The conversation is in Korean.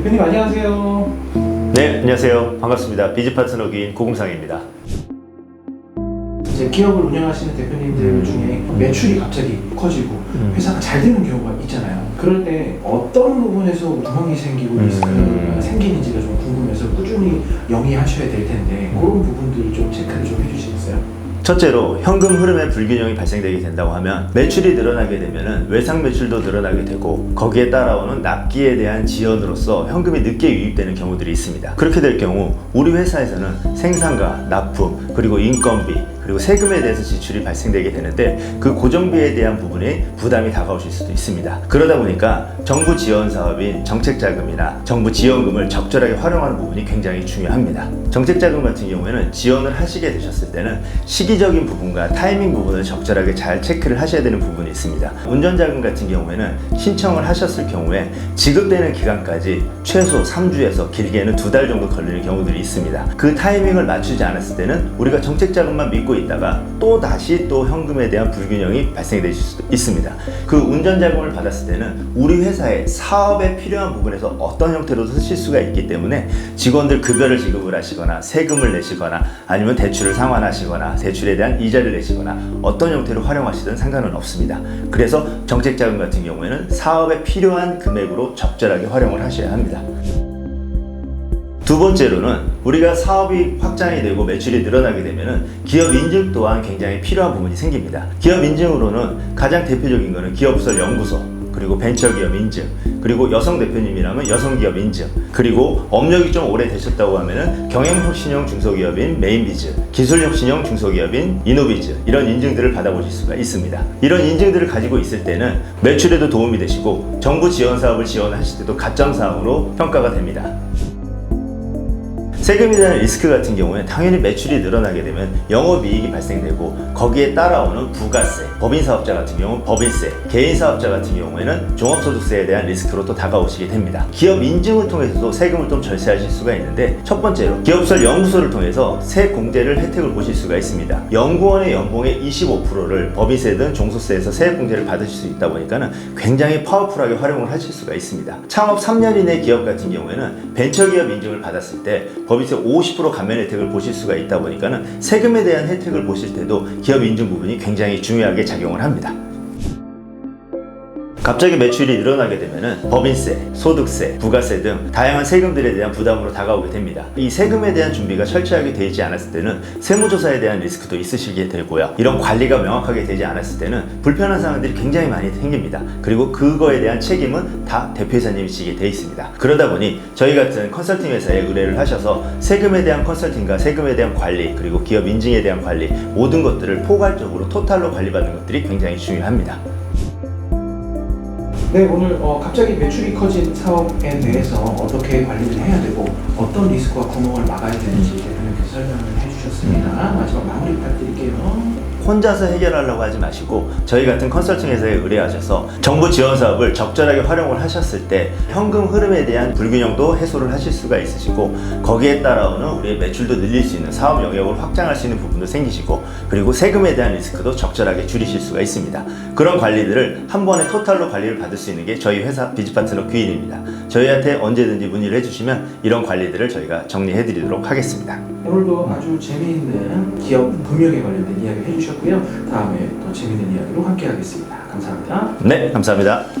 대표님 안녕하세요. 네, 안녕하세요. 반갑습니다. 비즈 파트너 기인 고금상입니다. 이제 기업을 운영하시는 대표님들 음. 중에 매출이 갑자기 커지고 음. 회사가 잘 되는 경우가 있잖아요. 그럴 때 어떤 부분에서 구멍이 생기고 음. 리스크가 생기는지가 좀 궁금해서 꾸준히 영위하셔야 될 텐데 음. 그런 부분들을 좀 체크를 좀 해주시겠어요? 첫째로 현금 흐름의 불균형이 발생되게 된다고 하면 매출이 늘어나게 되면 외상 매출도 늘어나게 되고 거기에 따라오는 납기에 대한 지연으로서 현금이 늦게 유입되는 경우들이 있습니다. 그렇게 될 경우 우리 회사에서는 생산과 납품 그리고 인건비 그리고 세금에 대해서 지출이 발생되게 되는데 그 고정비에 대한 부분에 부담이 다가오실 수도 있습니다. 그러다 보니까 정부 지원 사업인 정책 자금이나 정부 지원금을 적절하게 활용하는 부분이 굉장히 중요합니다. 정책 자금 같은 경우에는 지원을 하시게 되셨을 때는 시기적인 부분과 타이밍 부분을 적절하게 잘 체크를 하셔야 되는 부분이 있습니다. 운전자금 같은 경우에는 신청을 하셨을 경우에 지급되는 기간까지 최소 3주에서 길게는 두 달 정도 걸리는 경우들이 있습니다. 그 타이밍을 맞추지 않았을 때는 우리가 정책 자금만 믿고 있다가 또 다시 또 현금에 대한 불균형이 발생될 수도 있습니다. 그 운전자금을 받았을 때는 우리 회사의 사업에 필요한 부분에서 어떤 형태로도 쓰실 수가 있기 때문에 직원들 급여를 지급을 하시거나 세금을 내시거나 아니면 대출을 상환하시거나 대출에 대한 이자를 내시거나 어떤 형태로 활용하시든 상관은 없습니다. 그래서 정책자금 같은 경우에는 사업에 필요한 금액으로 적절하게 활용을 하셔야 합니다. 두 번째로는 우리가 사업이 확장이 되고 매출이 늘어나게 되면은 기업 인증 또한 굉장히 필요한 부분이 생깁니다. 기업 인증으로는 가장 대표적인 거는 기업부설 연구소, 그리고 벤처기업 인증, 그리고 여성 대표님이라면 여성기업 인증, 그리고 업력이 좀 오래 되셨다고 하면은 경영혁신형 중소기업인 메인비즈, 기술혁신형 중소기업인 이노비즈 이런 인증들을 받아보실 수가 있습니다. 이런 인증들을 가지고 있을 때는 매출에도 도움이 되시고 정부 지원 사업을 지원하실 때도 가점 사업으로 평가가 됩니다. 세금에 대한 리스크 같은 경우에 당연히 매출이 늘어나게 되면 영업이익이 발생되고 거기에 따라오는 부가세, 법인 사업자 같은 경우는 법인세, 개인 사업자 같은 경우에는 종합소득세에 대한 리스크로 또 다가오시게 됩니다. 기업 인증을 통해서도 세금을 좀 절세하실 수가 있는데 첫 번째로 기업설 연구소를 통해서 세 공제를 혜택을 보실 수가 있습니다. 연구원의 연봉의 25%를 법인세든 종소세에서 세액 공제를 받으실 수 있다 보니까는 굉장히 파워풀하게 활용을 하실 수가 있습니다. 창업 3년 이내 기업 같은 경우에는 벤처기업 인증을 받았을 때 법인세 50% 감면 혜택을 보실 수가 있다 보니까는 세금에 대한 혜택을 보실 때도 기업 인증 부분이 굉장히 중요하게 작용을 합니다. 갑자기 매출이 늘어나게 되면은 법인세, 소득세, 부가세 등 다양한 세금들에 대한 부담으로 다가오게 됩니다. 이 세금에 대한 준비가 철저하게 되어 있지 않았을 때는 세무조사에 대한 리스크도 있으시게 되고요. 이런 관리가 명확하게 되지 않았을 때는 불편한 상황들이 굉장히 많이 생깁니다. 그리고 그거에 대한 책임은 다 대표이사님이 지게 돼 있습니다. 그러다 보니 저희 같은 컨설팅 회사에 의뢰를 하셔서 세금에 대한 컨설팅과 세금에 대한 관리 그리고 기업 인증에 대한 관리 모든 것들을 포괄적으로 토탈로 관리받는 것들이 굉장히 중요합니다. 네 오늘 어, 갑자기 매출이 커진 사업에 대해서 어떻게 관리를 해야 되고 어떤 리스크와 구멍을 막아야 되는지 대표님께서 설명을 해주셨습니다. 마지막 마무리 부탁드릴게요. 혼자서 해결하려고 하지 마시고 저희 같은 컨설팅 회사에 의뢰하셔서 정부 지원 사업을 적절하게 활용을 하셨을 때 현금 흐름에 대한 불균형도 해소를 하실 수가 있으시고 거기에 따라오는 우리의 매출도 늘릴 수 있는 사업 영역을 확장할 수 있는 부분도 생기시고 그리고 세금에 대한 리스크도 적절하게 줄이실 수가 있습니다. 그런 관리들을 한 번에 토탈로 관리를 받을 수 있는 게 저희 회사 비즈파트너 귀인입니다. 저희한테 언제든지 문의를 해주시면 이런 관리들을 저희가 정리해 드리도록 하겠습니다. 오늘도 아주 재미있는 기업 금융에 관련된 이야기 해주셨고요. 다음에 더 재미있는 이야기로 함께하겠습니다. 감사합니다. 네, 감사합니다.